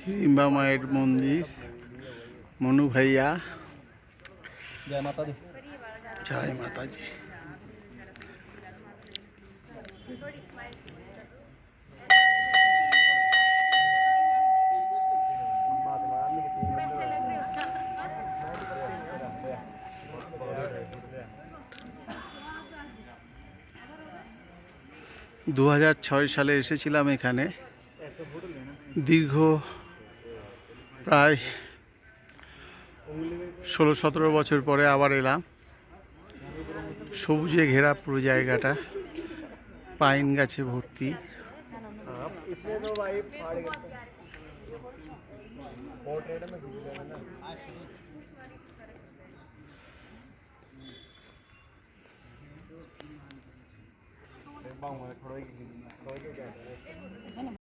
হিড়িম্বা মায়ের মন্দির মনু ভাইয়া। জয় মাতাজি। জয় মাতাজি। দু হাজার ছয় সালে এসেছিলাম এখানে। দীর্ঘ প্রায় ষোলো সতেরো বছর পরে আবার এলাম। সবুজে ঘেরা পুরো জায়গাটা, পাইন গাছে ভর্তি। Vamos, mejor hoy que